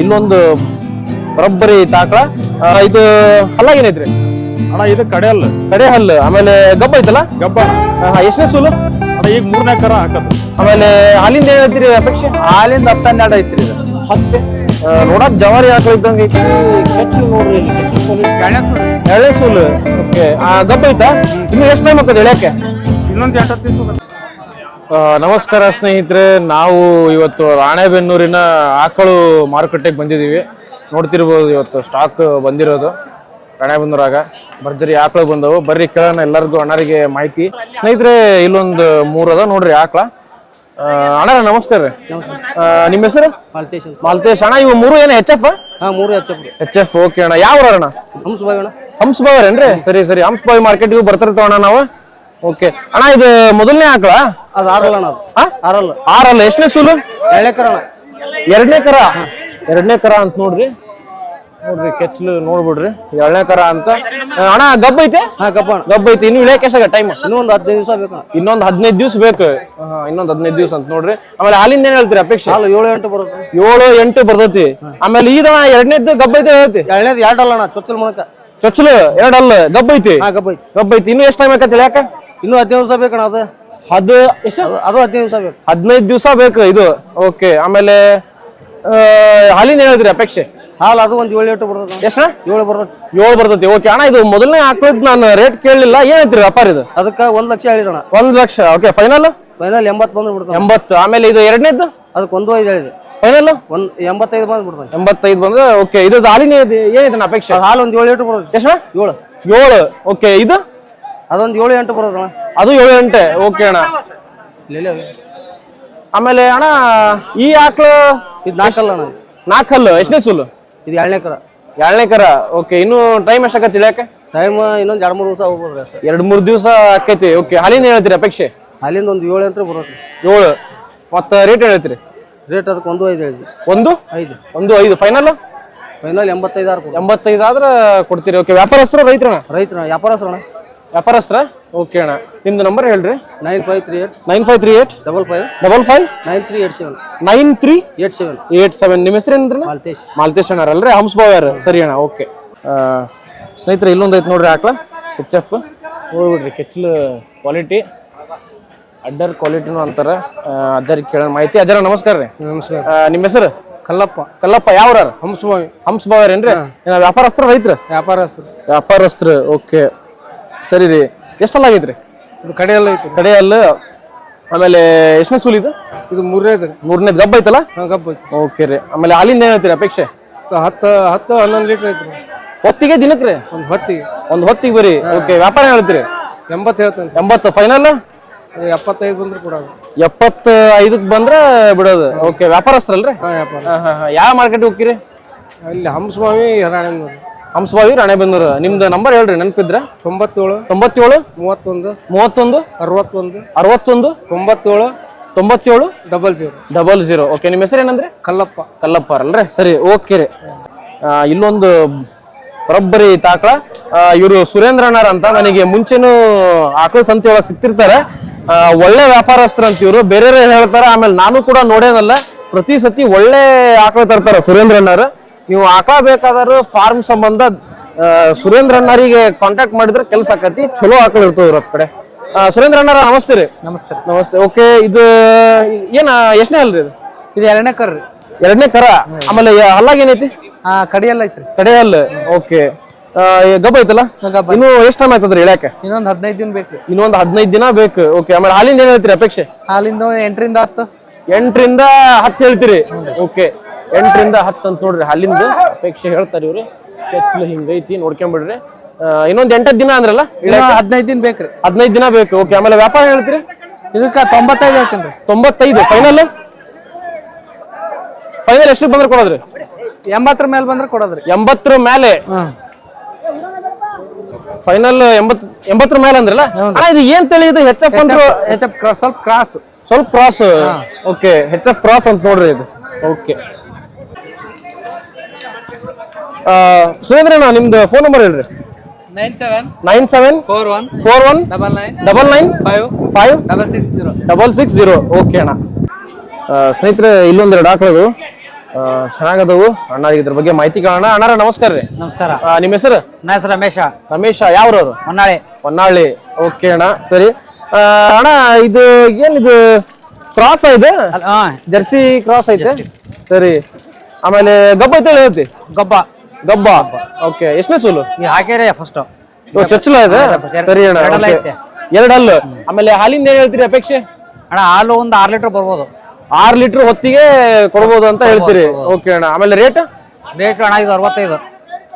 ಇಲ್ಲೊಂದು ಬರೋಬ್ಬರಿ ತಾಕಳ ಇದು ಹಲ್ಲ ಏನೈತ್ರಿ? ಅಣ್ಣ ಇದು ಕಡೆ ಹಲ್ಲು. ಕಡೆ ಹಲ್ಲು. ಆಮೇಲೆ ಗಬ್ಬ ಐತಲ್ಲ? ಗಬ್ಬ ಎಷ್ಟನೇ ಸೂಲು? ಅಣ್ಣ ಈಗ ಮೂರನೇ ಕರ ಹಾಕದು. ಆಮೇಲೆ ಹಾಲಿಂದ ಏನೈತ್ರಿ ಅಪೇಕ್ಷೆ? ಹಾಲಿಂದ ಹತ್ತು ಹನ್ನೆರಡು ಐತ್ರಿ ಇದು. ಹತ್ತೆ. ನೋಡಕ್ ಜವಾರಿ ಆಕಳ ಇದ್ದಂಗೆ ಐತಿ ಕೆಚ್ಚು ನೋಡ್ರಿ. ಎಳೆ ಸೂಲು. ಓಕೆ. ಗಬ್ಬ ಐತಾ? ಇನ್ನು ಎಷ್ಟು ಟೈಮ್ ಆಗ್ತದೆ ಎಳೆಯಕ್ಕೆ ಇನ್ನೊಂದು ಎಂಟು ಹತ್ತು ನಮಸ್ಕಾರ ಸ್ನೇಹಿತರೆ ನಾವು ಇವತ್ತು ರಾಣೆಬೆನ್ನೂರಿನ ಆಕಳು ಮಾರುಕಟ್ಟೆಗೆ ಬಂದಿದ್ದೀವಿ. ನೋಡ್ತಿರ್ಬೋದು ಇವತ್ತು ಸ್ಟಾಕ್ ಬಂದಿರೋದು ರಾಣೆಬೆನ್ನೂರಾಗ. ಭರ್ಜರಿ ಆಕಳು ಬಂದವು. ಬರ್ರಿ ಕೇಳೋಣ ಎಲ್ಲರಿಗೂ ಅಣ್ಣರಿಗೆ ಮಾಹಿತಿ. ಸ್ನೇಹಿತರೆ ಇಲ್ಲೊಂದು ಮೂರು ಅದ ನೋಡ್ರಿ ಆಕಳ. ಅಣ್ಣ ನಮಸ್ಕಾರ ರೀ. ನಿಮ್ಮ ಹೆಸರು? ಮಾಲ್ತೇಶ್ ಮಾಲ್ತೇಶ್. ಅಣ್ಣ ಇವು ಮೂರು ಏನು ಎಚ್ ಎಫ್ ಹಾ ಮೂರು ಎಫ್ ಎಚ್ ಎಫ್ ಓಕೆ ಅಣ್ಣ. ಯಾವ ಅಣ್ಣ ಹಂಸ ಬಾಯಿ ಅಣ್ಣ. ಹಂಸ್ ಬಾವರೇನ್ರಿ ಸರಿ ಸರಿ. ಹಂಸ್ ಮಾರ್ಕೆಟ್ ಮಾರ್ಕೆಟ್ಗೂ ಬರ್ತಿರ್ತಾವ ಅಣ್ಣ ನಾವು? ಓಕೆ ಅಣ್ಣ ಇದು ಮೊದಲನೇ ಆಕಳ? ಅದು ಆರಲ್ಲ ಅಣ್ಣ ಅದು? ಆರಲ್ಲ. ಆರಲ್ಲ ಎಷ್ಟನೇ ಸೂಲು? ಎರಡನೇ ಅಣ್ಣ. ಎರಡನೇ ಕರ? ಎರಡನೇ ಕರ ಅಂತ ನೋಡ್ರಿ. ನೋಡ್ರಿ ಕೆಚ್ಚಲು ನೋಡ್ಬಿಡ್ರಿ. ಎರಡನೇ ಕರ ಅಂತ. ಅಣ್ಣ ಗಬ್ಬ ಐತೆ? ಹಾ ಅಣ್ಣ. ಗಬ್ಬ ಐತಿ. ಇನ್ನು ಇಳಿಯಕ್ಕೆ ಎಷ್ಟಾಗ ಟೈಮ್ ಇನ್ನೊಂದು ಹದಿನೈದು ದಿವಸ ಬೇಕು ಇನ್ನೊಂದು ಹದಿನೈದು ದಿವಸ ಬೇಕು. ಇನ್ನೊಂದು ಹದಿನೈದು ದಿವಸ ಅಂತ ನೋಡ್ರಿ. ಆಮೇಲೆ ಹಾಲಿಂದ ಏನ್ ಹೇಳ್ತೀರಿ ಅಪೇಕ್ಷೆ? ಹಾಲು ಏಳು ಎಂಟು ಬರುತ್ತೆ ಏಳು ಎಂಟು ಬರ್ತೈತಿ. ಆಮೇಲೆ ಈಗ ಎರಡನೇದ್ದು ಗಬ್ಬ ಐತೆ ಹೇಳ್ತಿ? ಎರಡನೇದು ಎರಡಲ್ಲ ಅಣ್ಣ ಚೊಚ್ಚಲ್ ಮೂಲಕ. ಚೊಚ್ಚಲು ಎರಡಲ್ಲ ಗಬ್ಬ ಐತಿ? ಕಪ್ಪ ಐತಿ. ಗಬ್ಬ ಐತಿ. ಇನ್ನು ಎಷ್ಟು ಟೈಮ್ ಆಕತಿ ಇಳ್ಯಾಕ ಇನ್ನೂ ಹದಿನೈದು ದಿವಸ ಬೇಕಣ ಅದು? ಹದ್ ಎಷ್ಟು? ಅದು- ಅದು ಹದಿನೈದು ದಿವಸ ಬೇಕು. ಹದಿನೈದು ದಿವಸ ಬೇಕು ಇದು. ಓಕೆ ಆಮೇಲೆ ಆ, ಹೇಳಿದ್ರಿ ಅಪೇಕ್ಷೆ? ಹಾಲು ಅದು ಒಂದು ಏಳು ಎಂಟು ಬರ್ತದೆ. ಎಷ್ಟ ಏಳು ಬರ್ತದೆ. ಏಳು ಬರ್ತೈತಿ ಓಕೆ ಅಣ್ಣ ಇದು ಮೊದಲನೇ ಹಾಕೋದ್ ನಾನು ರೇಟ್ ಕೇಳಲಿಲ್ಲ. ಏನೈತ್ರಿ ವ್ಯಾಪಾರ ಇದು? ಅದಕ್ಕೆ ಒಂದು ಲಕ್ಷ ಹೇಳಿದಣ ಒಂದು ಲಕ್ಷ. ಓಕೆ ಫೈನಲ್ ಫೈನಲ್ ಎಂಬತ್ತು ಬಂದು ಬಿಡ್ತದೆ. ಎಂಬತ್ತು. ಆಮೇಲೆ ಇದು ಎರಡನೇದ್ದು? ಅದಕ್ಕೆ ಒಂದು ಐದು ಹೇಳಿದೆ. ಫೈನಲ್ ಒಂದು ಎಂಬತ್ತೈದು ಬಂದು ಬಿಡ್ತದೆ. ಎಂಬತ್ತೈದು ಬಂದ್ರೆ ಓಕೆ ಇದು ಹಾಲಿನ ಏನೈತೆ ಅಪೇಕ್ಷೆ? ಅದು ಹಾಲು ಒಂದು ಏಳು ಎಂಟು ಬರ್ತದೆ. ಎಷ್ಟು ಏಳು. ಏಳು. ಓಕೆ ಇದು? ಅದೊಂದು ಏಳು ಎಂಟು ಬರೋದಣ್ಣ. ಅದು ಏಳು ಗಂಟೆ ಓಕೆ ಅಣ್ಣ. ಇಲ್ಲ ಆಮೇಲೆ ಅಣ್ಣ ಈ ಆಕಳು? ಇದು ನಾಲ್ಕಲ್ಲ ಅಣ್ಣ. ನಾಲ್ಕಲ್ಲು ಎಷ್ಟನೇ ಸುಲ್ಲು ಇದು ಎರಡನೇ ಕರ. ಎರಡನೇ ಕರ ಓಕೆ ಇನ್ನು ಟೈಮ್ ಎಷ್ಟಾಗತ್ತೆ ಇಳ್ಯಾಕೆ? ಟೈಮ್ ಇನ್ನೊಂದು ಎರಡು ಮೂರು ದಿವಸ ಹೋಗ್ಬೋದು ಅಷ್ಟೇ. ಎರಡು ಮೂರು ದಿವಸ ಆಕೈತಿ ಓಕೆ ಹಾಲಿಂದ ಹೇಳ್ತೀರಿ ಅಪೇಕ್ಷೆ? ಅಲ್ಲಿಂದ ಒಂದು ಏಳು ಅಂತ ಬರುತ್ತೆ. ಏಳು. ಮತ್ತು ರೇಟ್ ಹೇಳ್ತೀರಿ? ರೇಟ್ ಅದಕ್ಕೆ ಒಂದು ಐದು ಹೇಳಿದ್ವಿ ಒಂದು? ಐದು. ಒಂದು ಐದು. ಫೈನಲ್ ಫೈನಲ್ ಎಂಬತ್ತೈದು ಆರು ಎಂಬತ್ತೈದು ಆದ್ರೆ ಕೊಡ್ತೀರಿ ಓಕೆ ವ್ಯಾಪಾರಸ್ಥರು ರೈತರಣ್ಣ ರೈತರ ವ್ಯಾಪಾರಸ್ರ ಅಣ್ಣ ವ್ಯಾಪಾರಸ್ತ್ರ ಓಕೆ ಅಣ್ಣ. ನಿಮ್ದು ನಂಬರ್ ಹೇಳ್ರಿ. Nine five three eight nine five three eight double five double five nine three eight seven nine three eight seven eight seven ನಿಮ್ಮ ಹೆಸರು ಏನಂದ್ರೆ ಮಾಲ್ತೇಶ್. ಮಾಲ್ತೇಶ್ ಅಣ್ಣಾರಲ್ರಿ ಹಂಸಭಾವ್ಯಾರ ಸರಿ ಅಣ್ಣ ಓಕೆ ಸ್ನೇಹಿತರೆ ಇಲ್ಲೊಂದು ಐತೆ ನೋಡ್ರಿ ಹಾಕ್ಲ ಎಚ್ ಎಫ್ ನೋಡ್ಬಿಡ್ರಿ ಕೆಚ್ಚಲು ಕ್ವಾಲಿಟಿ ಅಡ್ಡರ್ ಕ್ವಾಲಿಟಿನೂ ಅಂತಾರೆ. ಅಜ್ಜರಿಗೆ ಕೇಳೋಣ ಮಾಹಿತಿ. ಅಜ್ಜರ ನಮಸ್ಕಾರ ರೀ. ನಮಸ್ಕಾರ. ನಿಮ್ಮ ಹೆಸರು? ಕಲ್ಲಪ್ಪ. ಕಲ್ಲಪ್ಪ ಯಾವ್ರ ಹಂಸಭಾವಿ ಹಂಸಭಾವ್ಯಾರೇನ್ರಿ ಏನ ವ್ಯಾಪಾರಸ್ತ್ರ ರೈತ್ರ? ವ್ಯಾಪಾರಸ್ತ್ರ ವ್ಯಾಪಾರಸ್ಥರು ಓಕೆ ಸರಿ ರೀ. ಎಷ್ಟಲ್ಲ ಆಗೈತ್ರಿ? ಇದು ಕಡೆಯಲ್ಲ ಐತಿ. ಕಡೆಯಲ್ಲ ಆಮೇಲೆ ಎಷ್ಟನೇ ಸೂಲ್ ಇದು? ಇದು ಮೂರನೇದು ಮೂರನೇ ಗಬ್ಬ ಐತಲ್ಲ? ಗಬ್ಬ ಐತಿ. ಓಕೆ ರೀ. ಆಮೇಲೆ ಅಲ್ಲಿಂದ ಏನ್ ಹೇಳ್ತೀರಿ ಅಪೇಕ್ಷೆ? ಹತ್ತು ಹತ್ತು ಹನ್ನೊಂದು ಲೀಟ್ರ್ ಐತ್ರಿ ಹೊತ್ತಿಗೆ ದಿನಕ್ಕೆ ರೀ? ಒಂದು ಹೊತ್ತಿಗೆ. ಒಂದು ಹೊತ್ತಿಗೆ ಬರೀ? ಓಕೆ ವ್ಯಾಪಾರ ಏನ್ ಹೇಳ್ತೀರಿ? ಎಂಬತ್ತು ಹೇಳ್ತೀನಿ ಎಂಬತ್ತು ಫೈನಲ್ ಎಪ್ಪತ್ತೈದು ಬಂದ್ರೆ ಕೊಡೋದು ಎಪ್ಪತ್ತ ಐದಕ್ಕೆ ಬಂದ್ರೆ ಬಿಡೋದು. ಓಕೆ ವ್ಯಾಪಾರಸ್ಥರಲ್ರಿ? ಹಾಂ ವ್ಯಾಪಾರ. ಹಾ ಹಾ ಹಾ. ಯಾವ ಮಾರ್ಕೆಟ್ ಹೋಗ್ತೀರಿ? ಇಲ್ಲಿ ಹಂಸಸ್ವಾಮಿ ರಾಣೆಬೆನ್ನೂರು ಹಂಸಭಾವಿ ರಾಣೆಬೆನ್ನೂರು. ನಿಮ್ದು ನಂಬರ್ ಹೇಳ್ರಿ ನೆನಪಿದ್ರೆ? ತೊಂಬತ್ತೇಳು ತೊಂಬತ್ತೇಳು? ಮೂವತ್ತೊಂದು ಮೂವತ್ತೊಂದು? ಅರವತ್ತೊಂದು ಅರವತ್ತೊಂದು? ತೊಂಬತ್ತೇಳು ತೊಂಬತ್ತೇಳು? Double zero. Double zero. Okay ನಿಮ್ಮ ಹೆಸರು ಏನಂದ್ರೆ? ಕಲ್ಲಪ್ಪ. ಕಲ್ಲಪ್ಪ ಅಲ್ರಿ ಸರಿ ಓಕೆ ರೀ. ಇಲ್ಲೊಂದು ಬರೊಬ್ಬರಿ ತಾಕಳ. ಇವರು ಸುರೇಂದ್ರನಾರ್ ಅಂತ ನನಗೆ ಮುಂಚೆನೂ ಆಕಳ ಸಂತೆ ಒಳಗೆ ಸಿಕ್ತಿರ್ತಾರೆ. ಒಳ್ಳೆ ವ್ಯಾಪಾರಸ್ಥರು ಅಂತ ಇವರು. ಬೇರೆ ಹೇಳ್ತಾರೆ ಆಮೇಲೆ ನಾನು ಕೂಡ ನೋಡೇನಲ್ಲ ಪ್ರತಿ ಸತಿ ಒಳ್ಳೆ ಆಕಳ ತರ್ತಾರೆ ಸುರೇಂದ್ರಣ್ಣರು ನೀವು ಆಕಳ ಬೇಕಾದರೂ ಫಾರ್ಮ್ ಸಂಬಂಧ ಸುರೇಂದ್ರ ಅಣ್ಣರಿಗೆ ಕಾಂಟ್ಯಾಕ್ಟ್ ಮಾಡಿದ್ರೆ ಕೆಲಸ ಆಕತಿ ಚಲೋ ಆಕಳ ಇರ್ತದ ಇವ್ರ ಕಡೆ. ಸುರೇಂದ್ರ ಸುರೇಂದ್ರಣ್ಣರ ನಮಸ್ತೆ ರೀ. ನಮಸ್ತೆ ನಮಸ್ತೆ. ಓಕೆ ಇದು ಏನ ಎಷ್ಟನೇ ಅಲ್ರಿ ಇದು? ಇದು ಎರಡನೇ ಕರ್ರಿ ಎರಡನೇ ಕರ? ಆಮೇಲೆ ಹಲ್ಲಾಗ ಏನೈತಿ? ಕಡೆ ಕಡಿಯಲ್ಲ ಐತ್ರಿ. ಕಡೆ ಹಲ್ಲು ಓಕೆ. ಗಬ್ಬ ಐತಲ್ಲ? ಗಬ್ಬ. ಇನ್ನು ಎಷ್ಟು ಟೈಮ್ ಆಯ್ತದ್ರಿ ಇಳ್ಯಾಕ? ಇನ್ನೊಂದು ಹದಿನೈದು ದಿನ ಬೇಕು ಇನ್ನೊಂದು ಹದಿನೈದು ದಿನ ಬೇಕು. ಓಕೆ ಆಮೇಲೆ ಹಾಲಿಂದ ಏನೈತಿ ಹೇಳ್ತೀರಿ ಅಪೇಕ್ಷೆ? ಹಾಲಿಂದ ಎಂಟರಿಂದ ಹತ್ತು. ಎಂಟರಿಂದ ಹತ್ತು ಹೇಳ್ತೀರಿ. ಓಕೆ. ಎಂಟರಿಂದ ಹತ್ತು ಅಂತ ನೋಡ್ರಿ ಅಲ್ಲಿಂದ ಅಪೇಕ್ಷೆ ಹೇಳ್ತಾರೆ ಇವ್ರು. ಕೆಚ್ಚಲು ಹಿಂಗೈತಿ ನೋಡ್ಕೊಂಬಿಡ್ರಿ. ಇನ್ನೊಂದ್ ಎಂಟತ್ತು ದಿನ ಅಂದ್ರಲ್ಲ? ಹದಿನೈದು ದಿನ ಬೇಕ್ರಿ. ಹದಿನೈದು ದಿನ ಬೇಕು ಓಕೆ. ಆಮೇಲೆ ವ್ಯಾಪಾರ ಹೇಳ್ತೀರಿ? ಇದಕ್ಕೆ ತೊಂಬತ್ತೈದು ಹೇಳ್ತೀನಿ ತೊಂಬತ್ತೈದು ಫೈನಲ್ ಫೈನಲ್ ಎಷ್ಟು ಬಂದ್ರೆ ಕೊಡೋದ್ರಿ? ಎಂಬತ್ತರ ಮೇಲೆ ಬಂದ್ರೆ ಕೊಡೋದ್ರಿ. ಎಂಬತ್ತರ ಮೇಲೆ? ಫೈನಲ್ ಎಂಬತ್ ಎಂಬತ್ತರ ಮೇಲೆ ಅಂದ್ರಲ್ಲ? ಅಣ್ಣ ಇದು ಏನ್ ತಳಿ ಇದು ಹೆಚ್ ಎಫ್ ಅಂದ್ರೆ ಹೆಚ್ ಎಫ್ ಕ್ರಾಸ್ ಸ್ವಲ್ಪ ಕ್ರಾಸ್ ಸ್ವಲ್ಪ cross okay H F cross ಅಂತ ನೋಡ್ರಿ ಇದು. ಓಕೆ ಸುರೇಂದ್ರಣ್ಣ ನಿಮ್ದು ಫೋನ್ ನಂಬರ್ ಹೇಳ್ರಿ. Nine seven nine seven four one four one double nine double nine five five double six zero double six zero okay ಅಣ್ಣ. ಸ್ನೇಹಿತರೆ ಇಲ್ಲೊಂದೆರಡು ಆಕಳದು. ಆ, ಚೆನ್ನಾಗದವು. ಅಣ್ಣ ಇದ್ರ ಬಗ್ಗೆ ಮಾಹಿತಿ ಕೇಳೋಣ. ಅಣ್ಣ ನಮಸ್ಕಾರ ರೀ. ನಮಸ್ಕಾರ. ನಿಮ್ಮ ಹೆಸರು? ನನ್ನ ಹೆಸರು ರಮೇಶ. ರಮೇಶ ಯಾವ್ರವ್ರು ಹೊನ್ನಾಳಿ. ಹೊನ್ನಾಳಿ. ಓಕೆ ಅಣ್ಣ. ಸರಿ. ಅಣ್ಣ ಇದು ಏನಿದು ಕ್ರಾಸ್ ಇದೆ ಹಾ ಜರ್ಸಿ ಕ್ರಾಸ್ ಐತೆ? ಸರಿ. ಆಮೇಲೆ ಗಬ್ಬ ಐತೆ ಹೇಳ್ತಿ? ಗೊಬ್ಬ. ಗಬ್ಬ? ಓಕೆ ಎಷ್ಟನೇ ಸೂಲು? ಈ ಹಾಕ್ಯಾರೆ ಫಸ್ಟ್ ಚೊಚ್ಚಲ ಇದೆ? ಸರಿ ಅಣ್ಣ ಎರಡಲ್ಲ ಐತೆ. ಎರಡು ಎರಡಲ್ಲು? ಆಮೇಲೆ ಹಾಲಿಂದ ಏನ್ ಹೇಳ್ತೀರಿ ಅಪೇಕ್ಷೆ? ಅಣ್ಣ ಹಾಲು ಒಂದು ಆರು ಲೀಟರ್ ಬರ್ಬೋದು. ಆರ್ ಲೀಟರ್ ಹೊತ್ತಿಗೆ ಕೊಡ್ಬೋದು ಅಂತ ಹೇಳ್ತೀರಿ. ಓಕೆ ಅಣ್ಣ. ಆಮೇಲೆ ರೇಟ್ ರೇಟ್ ಅಣ್ಣ ಇದು ಅರವತ್ತೈದು.